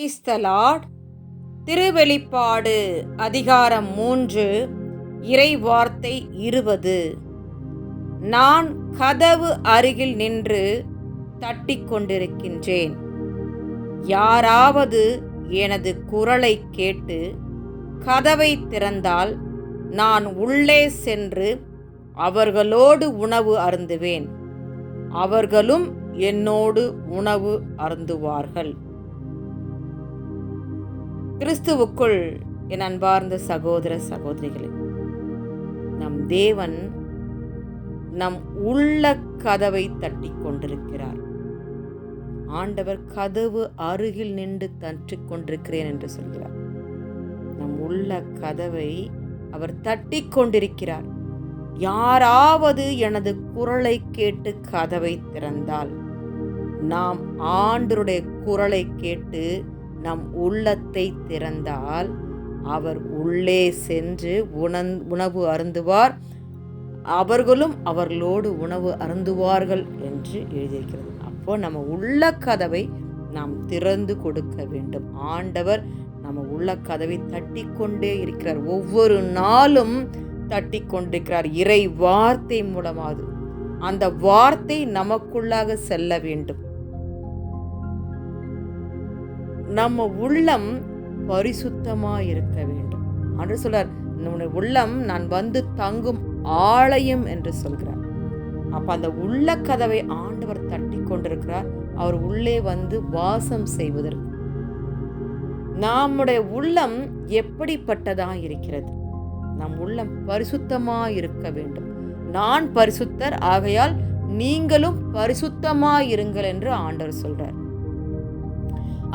Praise திருவெளிப்பாடு அதிகாரம் மூன்று இறை வார்த்தை இருபது. நான் கதவு அருகில் நின்று தட்டிக் கொண்டிருக்கின்றேன். யாராவது எனது குரலை கேட்டு கதவை திறந்தால் நான் உள்ளே சென்று அவர்களோடு உணவு அருந்துவேன். அவர்களும் என்னோடு உணவு அருந்துவார்கள். கிறிஸ்துவுக்குள் என் அன்பார்ந்த சகோதர சகோதரிகளே நம் தேவன் நம் உள்ள கதவை தட்டி கொண்டிருக்கிறார். ஆண்டவர் கதவு அருகில் நின்று தட்டிக் கொண்டிருக்கிறேன் என்று சொல்கிறார். நம் உள்ள கதவை அவர் தட்டி கொண்டிருக்கிறார். யாராவது எனது குரலை கேட்டு கதவை திறந்தால் நாம் ஆண்டருடைய குரலை கேட்டு நம் உள்ளத்தை திறந்தால் அவர் உள்ளே சென்று உணந் உணவு அருந்துவார். அவர்களும் அவர்களோடு உணவு அருந்துவார்கள் என்று எழுதியிருக்கிறது. அப்போ நம்ம உள்ள கதவை நாம் திறந்து கொடுக்க வேண்டும். ஆண்டவர் நம்ம உள்ள கதவை தட்டி கொண்டே இருக்கிறார். ஒவ்வொரு நாளும் தட்டி கொண்டிருக்கிறார் இறை வார்த்தை மூலமாவது. அந்த வார்த்தை நமக்குள்ளாக செல்ல வேண்டும். நம்ம உள்ளம் பரிசுத்தமாக இருக்க வேண்டும். என்று சொல்றார் நம்முடைய உள்ளம் நான் வந்து தங்கும் ஆலயம் என்று சொல்கிறார். அப்ப அந்த உள்ள கதவை ஆண்டவர் தட்டி கொண்டிருக்கிறார். அவர் உள்ளே வந்து வாசம் செய்வதற்கு. நம்முடைய உள்ளம் எப்படிப்பட்டதா இருக்கிறது? நம் உள்ளம் பரிசுத்தமாக இருக்க வேண்டும். நான் பரிசுத்தர் ஆகையால் நீங்களும் பரிசுத்தமாக இருங்கள் என்று ஆண்டவர் சொல்றார்.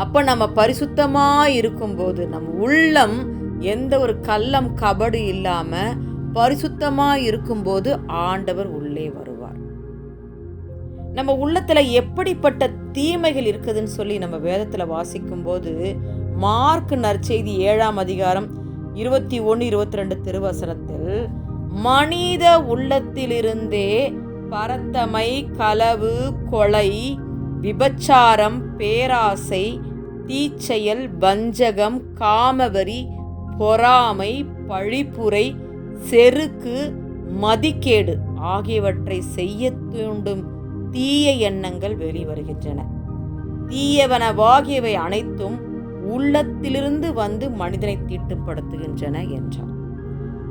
அப்போ நம்ம பரிசுத்தமாக இருக்கும்போது நம்ம உள்ளம் எந்த ஒரு கள்ளம் கபடு இல்லாமல் பரிசுத்தமாக இருக்கும்போது ஆண்டவர் உள்ளே வருவார். நம்ம உள்ளத்தில் எப்படிப்பட்ட தீமைகள் இருக்குதுன்னு சொல்லி நம்ம வேதத்தில் வாசிக்கும்போது மார்க் நற்செய்தி ஏழாம் அதிகாரம் இருபத்தி ஒன்று இருபத்தி ரெண்டு திருவசனத்தில் மனித உள்ளத்திலிருந்தே பரத்தமை களவு கொலை விபச்சாரம் பேராசை தீச்செயல் வஞ்சகம் காமவரி பொறாமை பழிப்புரை செருக்கு மதிக்கேடு ஆகியவற்றை செய்ய தூண்டும் தீய எண்ணங்கள் வெளிவருகின்றன. தீயவனவாகியவை அனைத்தும் உள்ளத்திலிருந்து வந்து மனிதனை தீட்டுப்படுத்துகின்றன என்றார்.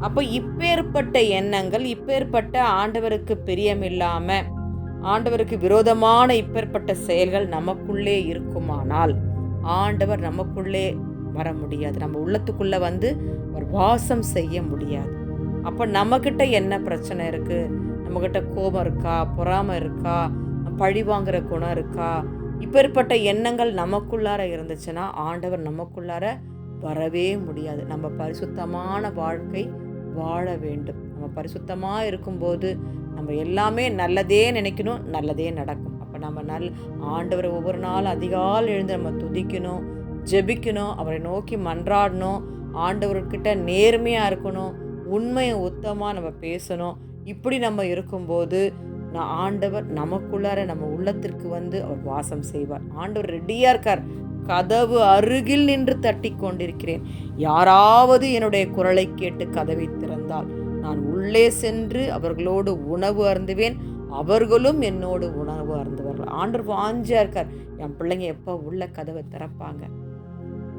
அப்போ இப்பேற்பட்ட எண்ணங்கள் இப்பேற்பட்ட ஆண்டவருக்கு பிரியமில்லாம ஆண்டவருக்கு விரோதமான இப்பேற்பட்ட செயல்கள் நமக்குள்ளே இருக்குமானால் ஆண்டவர் நமக்குள்ளே வர முடியாது. நம்ம உள்ளத்துக்குள்ளே வந்து ஒரு வாசம் செய்ய முடியாது. அப்போ நம்மக்கிட்ட என்ன பிரச்சனை இருக்குது நம்மக்கிட்ட கோபம் இருக்கா? பொறாமை இருக்கா? பழி வாங்குற குணம் இருக்கா? இப்பேற்பட்ட எண்ணங்கள் நமக்குள்ளார இருந்துச்சுன்னா ஆண்டவர் நமக்குள்ளார வரவே முடியாது. நம்ம பரிசுத்தமான வாழ்க்கை வாழ வேண்டும். நம்ம பரிசுத்தமாக இருக்கும்போது நம்ம எல்லாமே நல்லதே நினைக்கணும் நல்லதே நடக்கும் அப்போ நம்ம நல் ஆண்டவரை ஒவ்வொரு நாள் அதிகால் எழுந்து நம்ம துதிக்கணும் ஜெபிக்கணும் அவரை நோக்கி மன்றாடணும் ஆண்டவர்கிட்ட நேர்மையாக இருக்கணும் உண்மையை உத்தமாக நம்ம பேசணும். இப்படி நம்ம இருக்கும்போது நான் ஆண்டவர் நமக்குள்ளார நம்ம உள்ளத்திற்கு வந்து அவர் வாசம் செய்வார். ஆண்டவர் ரெடியாக இருக்கார். கதவு அருகில் நின்று தட்டி கொண்டிருக்கிறேன். யாராவது என்னுடைய குரலை கேட்டு கதவை திறந்தால் நான் உள்ளே சென்று அவர்களோடு உணவு அருந்துவேன். அவர்களும் என்னோடு உணர்வு அருந்துவார்கள். ஆண்டவர் வாஞ்சியாக இருக்கார் என் பிள்ளைங்க எப்போ உள்ள கதவை திறப்பாங்க?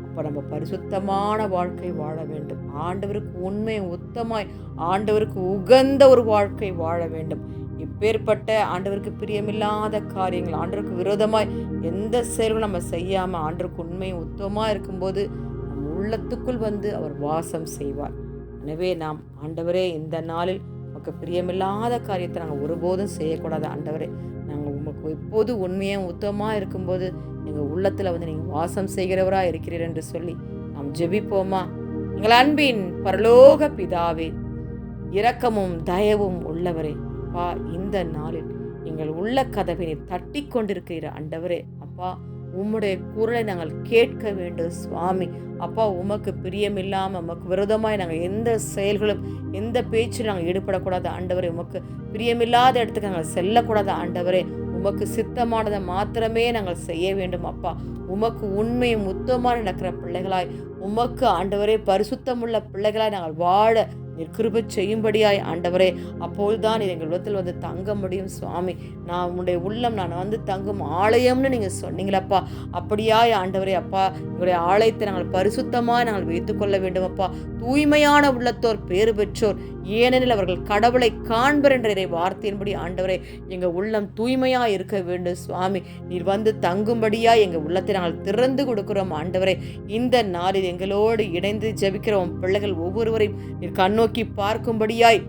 அப்போ நம்ம பரிசுத்தமான வாழ்க்கை வாழ வேண்டும். ஆண்டவருக்கு உண்மை உத்தமாய் ஆண்டவருக்கு உகந்த ஒரு வாழ்க்கை வாழ வேண்டும். இப்பேற்பட்ட ஆண்டவருக்கு பிரியமில்லாத காரியங்கள் ஆண்டவருக்கு விரோதமாய் எந்த செயலும் நம்ம செய்யாமல் ஆண்டவருக்கு உண்மை உத்தமாக இருக்கும்போது நம் உள்ளத்துக்குள் வந்து அவர் வாசம் செய்வார். எனவே நாம் ஆண்டவரே இந்த நாளில் உமக்கு பிரியமில்லாத காரியத்தை நாங்கள் ஒருபோதும் செய்யக்கூடாது ஆண்டவரே. நாங்கள் உமக்கு எப்போது உண்மையாக உத்தமாக இருக்கும்போது எங்கள் உள்ளத்தில் வந்து நீங்கள் வாசம் செய்கிறவராக இருக்கிறீர் என்று சொல்லி நாம் ஜெபிப்போமா? எங்கள் அன்பின் பரலோக பிதாவே இரக்கமும் தயவும் உள்ளவரே. அப்பா இந்த நாளில் எங்கள் உள்ள கதவினை தட்டி கொண்டிருக்கிற ஆண்டவரே. அப்பா உம்முடைய குரலை நாங்கள் கேட்க வேண்டும் சுவாமி. அப்பா உமக்கு பிரியமில்லாமல் உமக்கு விரோதமாக நாங்கள் எந்த செயல்களும் எந்த பேச்சிலும் நாங்கள் ஈடுபடக்கூடாது. ஆண்டவரே உமக்கு பிரியமில்லாத இடத்துக்கு நாங்கள் செல்லக்கூடாது. ஆண்டவரே உமக்கு சித்தமானதை மாத்திரமே நாங்கள் செய்ய வேண்டும் அப்பா. உமக்கு உண்மையும் உத்தமாக நடக்கிற பிள்ளைகளாய் உமக்கு ஆண்டவரே பரிசுத்தமுள்ள பிள்ளைகளாய் நாங்கள் வாழ நீர் கிருப செய்யும்படியாய் ஆண்டவரே அப்போதுதான் நீர் எங்கள் உள்ளத்தில் வந்து தங்க முடியும் சுவாமி. நான் உங்களுடைய உள்ளம் நான் வந்து தங்கும் ஆலயம்னு நீங்கள் சொன்னீங்களப்பா. அப்படியாய் ஆண்டவரே அப்பா எங்களுடைய ஆலயத்தை நாங்கள் பரிசுத்தமாக நாங்கள் வைத்துக்கொள்ள வேண்டும் அப்பா தூய்மையான உள்ளத்தோர் பேறு பெற்றோர் ஏனெனில் அவர்கள் கடவுளை காண்பர் என்ற இறை வார்த்தையின்படி ஆண்டவரே எங்கள் உள்ளம் தூய்மையாக இருக்க வேண்டும் சுவாமி. நீர் வந்து தங்கும்படியாக எங்கள் உள்ளத்தை நாங்கள் திறந்து கொடுக்கிறோம் ஆண்டவரே. இந்த நாளில் எங்களோடு இணைந்து ஜெபிக்கிறோம் பிள்ளைகள் ஒவ்வொருவரையும் நீர் கண்ணோக்கி பார்க்கும்படியாய்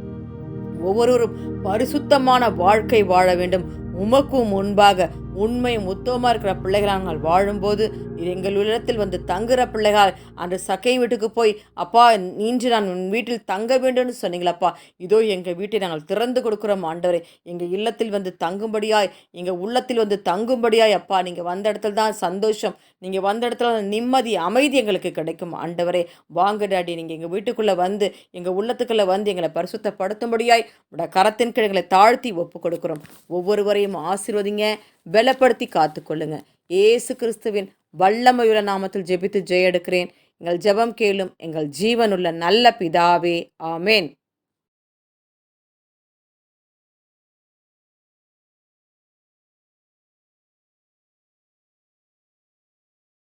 ஒவ்வொருவரும் பரிசுத்தமான வாழ்க்கை வாழ வேண்டும். உமக்கும் முன்பாக உண்மையும் உத்தமாக இருக்கிற பிள்ளைகளாக நாங்கள் வாழும்போது எங்கள் உள்ளத்தில் வந்து தங்குற பிள்ளைகள் அன்று சக்கை வீட்டுக்கு போய் அப்பா இன்று நான் உன் வீட்டில் தங்க வேண்டும்னு சொன்னீங்களப்பா. இதோ எங்கள் வீட்டை நாங்கள் திறந்து கொடுக்குறோம் ஆண்டவரே. எங்கள் இல்லத்தில் வந்து தங்கும்படியாய் எங்கள் உள்ளத்தில் வந்து தங்கும்படியாய் அப்பா நீங்கள் வந்த இடத்துல தான் சந்தோஷம். நீங்கள் வந்த இடத்துல நிம்மதி அமைதி எங்களுக்கு கிடைக்கும் ஆண்டவரே. வாங்க டாடி நீங்கள் எங்கள் வீட்டுக்குள்ளே வந்து எங்கள் உள்ளத்துக்குள்ளே வந்து எங்களை பரிசுத்தப்படுத்தும்படியாய் உட கரத்தின் கிழங்களை தாழ்த்தி ஒப்பு கொடுக்குறோம். ஒவ்வொருவரையும் ஆசிர்வதிங்க. பலப்படுத்தி காத்துக்கொள்ளுங்க. ஏசு கிறிஸ்துவின் வல்லமையுள்ள நாமத்தில் ஜெபித்து ஜெய எடுக்கிறேன் எங்கள் ஜெபம் கேளும் எங்கள் ஜீவனுள்ள நல்ல பிதாவே. ஆமேன்.